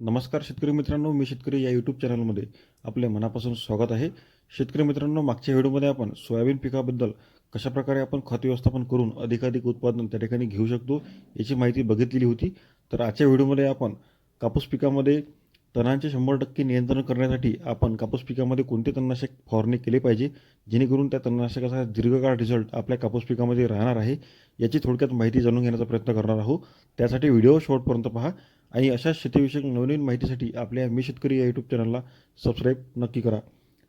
नमस्कार शेतकरी मित्रांनो मी शेतकरी या यूट्यूब चॅनलमध्ये आपले मनापासून स्वागत आहे. शेतकरी मित्रांनो मागच्या व्हिडिओमध्ये आपण सोयाबीन पिकाबद्दल कशाप्रकारे आपण खत व्यवस्थापन करून अधिकाधिक उत्पादन त्या ठिकाणी घेऊ शकतो याची माहिती बघितलेली होती. तर आजच्या व्हिडिओमध्ये आपण कापूस पिकामध्ये तणांचे शंभर टक्के नियंत्रण करण्यासाठी आपण कापूस पिकामध्ये कोणते तणनाशक फवारणी केले पाहिजे जेणेकरून त्या तणनाशकाचा दीर्घकाळ रिझल्ट आपल्या कापूस पिकामध्ये राहणार आहे याची थोडक्यात माहिती जाणून घेण्याचा प्रयत्न करणार आहोत. त्यासाठी व्हिडिओ शेवटपर्यंत पहा. आणि अशा शेतीविषयक नवनवीन माहितीसाठी आपल्या मी शेतकरी या यूट्यूब चॅनलला सबस्क्राईब नक्की करा.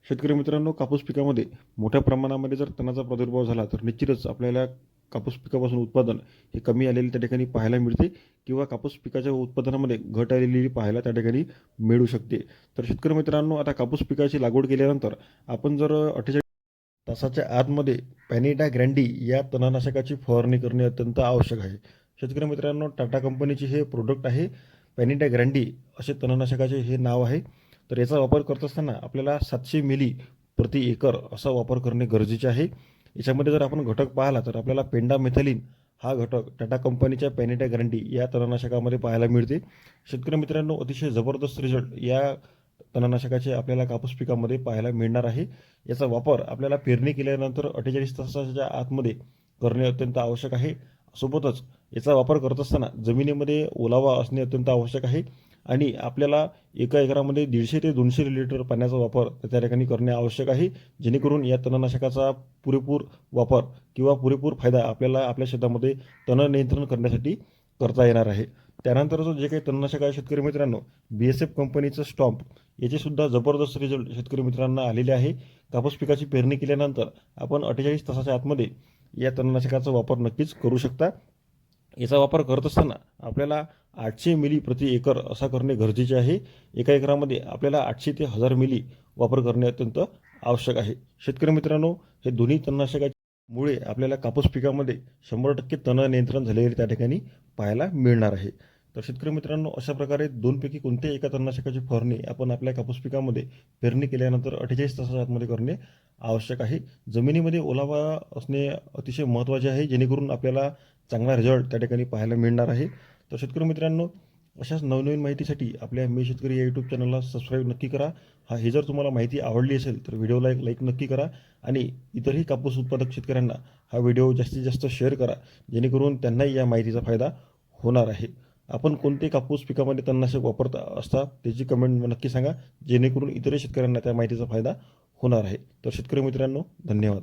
शेतकरी मित्रांनो कापूस पिकामध्ये मोठ्या प्रमाणामध्ये जर तणाचा प्रादुर्भाव झाला तर निश्चितच आपल्याला कापूस पिकापासून उत्पादन हे कमी आलेले त्या ठिकाणी पाहायला मिळते किंवा कापूस पिकाच्या उत्पादनामध्ये घट आलेली पाहायला त्या ठिकाणी मिळू शकते. तर शेतकरी मित्रांनो आता कापूस पिकाची लागवड केल्यानंतर आपण जर अठ्ठेचाळीस तासाच्या आतमध्ये पॅनिटा ग्रँडी या तणनाशकाची फवारणी करणे अत्यंत आवश्यक आहे. शेतकरी मित्रांनो टाटा कंपनीचे हे प्रोडक्ट आहे पॅनिटा ग्रँडी असे तणनाशकाचे हे नाव आहे. तर याचा वापर करत असताना आपल्याला सातशे मिली प्रति एकर असा वापर करणे गरजेचे आहे. याच्यामध्ये जर आपण घटक पाहिला तर आपल्याला पेंडामेथलिन हा घटक टाटा कंपनीच्या पॅनिटा ग्रँडी या तणनाशकामध्ये पाहायला मिळते. शेतकरी मित्रांनो अतिशय जबरदस्त रिझल्ट या तणनाशकाचे आपल्याला कापूस पिकामध्ये पाहायला मिळणार आहे. याचा वापर आपल्याला पेरणी केल्यानंतर अठ्ठेचाळीस तासाच्या आतमध्ये करणे अत्यंत आवश्यक आहे. सोबतच याचा वापर करत असताना जमिनीमध्ये ओलावा असणे अत्यंत आवश्यक आहे आणि आपल्याला एका एकरामध्ये दीडशे ते दोनशे लिटर पाण्याचा वापर त्या ठिकाणी करणे आवश्यक आहे जेणेकरून या तणनाशकाचा पुरेपूर वापर किंवा पुरेपूर फायदा आपल्याला आपल्या शेतामध्ये तण नियंत्रण करण्यासाठी करता येणार आहे. त्यानंतरचं जे काही तणनाशक आहे शेतकरी मित्रांनो बी एस एफ कंपनीचं स्टॉम्प याचेसुद्धा जबरदस्त रिझल्ट शेतकरी मित्रांना आलेले आहे. कापूस पिकाची पेरणी केल्यानंतर आपण अठ्ठेचाळीस तासाच्या आतमध्ये या तणनाशकाचा वापर नक्कीच करू शकता. याचा वापर करत असताना आपल्याला आठशे मिली प्रति एकर असा करणे गरजेचे आहे. एका एकरामध्ये आपल्याला आठशे ते हजार मिली वापर करणे अत्यंत आवश्यक आहे. शेतकरी मित्रांनो हे दोन्ही तणनाशकामुळे आपल्याला कापूस पिकामध्ये शंभर टक्के तण नियंत्रण झालेले त्या ठिकाणी पाहायला मिळणार आहे. तर शेतकरी मित्रांनो अशा प्रकारे दोनपैकी कोणत्याही एका तणनाशकाची फवारणी आपण आपल्या कापूस पिकामध्ये पेरणी केल्यानंतर अठ्ठेचाळीस तासाच्या आतमध्ये करणे आवश्यक आहे. जमिनीमध्ये ओलावा असणे अतिशय महत्त्वाचे आहे जेणेकरून आपल्याला चांगला रिझल्ट त्या ठिकाणी पाहायला मिळणार आहे. तर शेतकरी मित्रांनो अशाच नवनवीन माहितीसाठी आपल्या मी शेतकरी या यूट्यूब चॅनलला सबस्क्राईब नक्की करा. हा हे जर तुम्हाला माहिती आवडली असेल तर व्हिडिओला एक लाईक नक्की करा आणि इतरही कापूस उत्पादक शेतकऱ्यांना हा व्हिडिओ जास्तीत जास्त शेअर करा जेणेकरून त्यांनाही या माहितीचा फायदा होणार आहे. आपण कोणते कापूस पिकामध्ये तणनाशक वापरत असता त्याची कमेंट नक्की सांगा. जेणेकरून इतरही शेतकऱ्यांना त्या माहितीचा फायदा होणार आहे. तर शेतकरी मित्रांनो धन्यवाद.